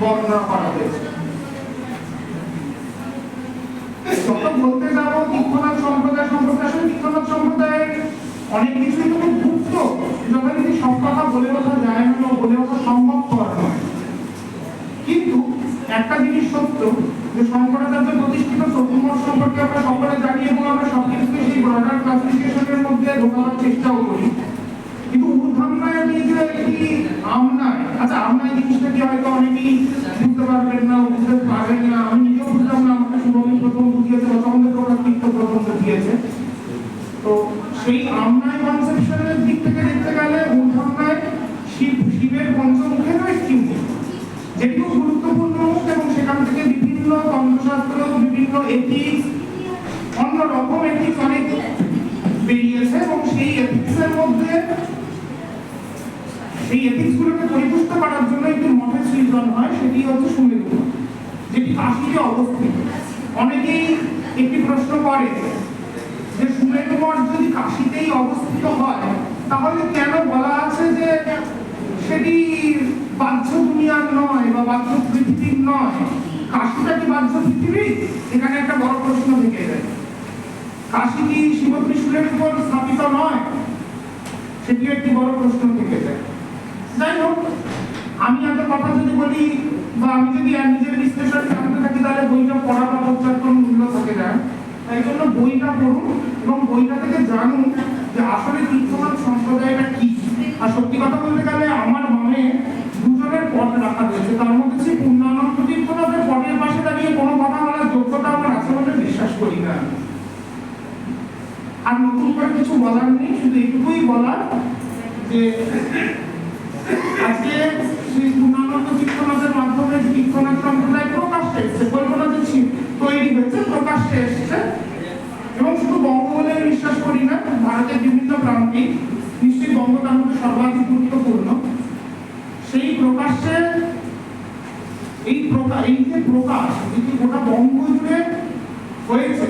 বর্ণনা করা যত বলতে যাব দীক্ষনাথ সম্প্রদায় সম্প্রদায় আসলে দীক্ষনাথ সম্প্রদায়ের অনেক কিছুই তো গুপ্ত। যথারীতি সব কথা বলে ওঠা যায় না বলে ওঠা সম্ভবপর নয়। কিন্তু একটা জিনিস সত্য, যে শঙ্করাচার্য প্রতিষ্ঠিত চতুর্মঠ সম্পর্কে আমরা সকলে জানি এবং আমরা সবকিছুকে সেই ব্রডার ক্লাসিফিকেশনের মধ্যে ঢোকানোর চেষ্টাও করি কিন্তু ঊর্ধ্বমনায় নিয়ে যে একটি বুঝতে পারবেন না বুঝতে পারবেন না আমি নিজেও বুঝলাম না আমাকে দিক থেকে দেখতে গেলে শিব শিবের পঞ্চমুখেরও একটি মুখ যেটি গুরুত্বপূর্ণ মুখ এবং সেখান থেকে বিভিন্ন তন্ত্রশাস্ত্র বিভিন্ন এথিক্স অন্য রকম এথিক্স অনেক সেই এথিক্স গুলোকে পরিপুষ্ট করার জন্য একটি মঠের সৃজন হয়, সেটি হচ্ছে সুমেরু যেটি কাশীতে অবস্থিত। অনেকেই একটি প্রশ্ন করে যে সুমেরু মঠ যদি কাশীতেই অবস্থিত হয়, তাহলে কেন বলা আছে যে সেটি বাহ্য দুনিয়ার নয় বা বাহ্য পৃথিবীর নয়? কাশীটা কি বাহ্য পৃথিবী এখানে একটা বড় প্রশ্ন থেকে যায়। কাশী কি শিব ত্রিশূলের উপর স্থাপিত নয়? সেটি একটি বড় প্রশ্ন থেকে যায়। যাই হোক, আমি একটা কথা যদি বলি, বা আমি যদি নিজের বিশ্লেষণ জানতে থাকি, তাহলে বইটা পড়া বা পর্যাপ্তন মূল্য থাকে না। তাই জন্য বইটা পড়ুন এবং বইটা থেকে জানুন যে আসলে তীর্থনাথ সম্প্রদায়টা কি। আর সত্যি কথা বলতে গেলে আমার মনে দুজনের পথ রাখা রয়েছে। তার মধ্যে সেই পূর্ণানন্দ তীর্থনাথের পথের পাশে দাঁড়িয়ে কোনো কথা বলার যোগ্যতা আমার আছে বলে বিশ্বাস করি না। আর নতুন করে কিছু বলার নেই, শুধু এটুকুই বলার যে আজকে শ্রী পূর্ণানন্দ তীর্থনাথের মাধ্যমে তীর্থনাথ সম্প্রদায় প্রকাশ্যে এসছে বলব তৈরি হয়েছে প্রকাশ্যে এসছে। এবং শুধু বঙ্গ বলে বিশ্বাস করি না, ভারতের বিভিন্ন প্রান্তে নিশ্চয়ই বঙ্গ সর্বাধিক গুরুত্বপূর্ণ। সেই প্রকাশ্যে এই প্রকাশ এই যে প্রকাশ, যেটি গোটা বঙ্গ জুড়ে হয়েছে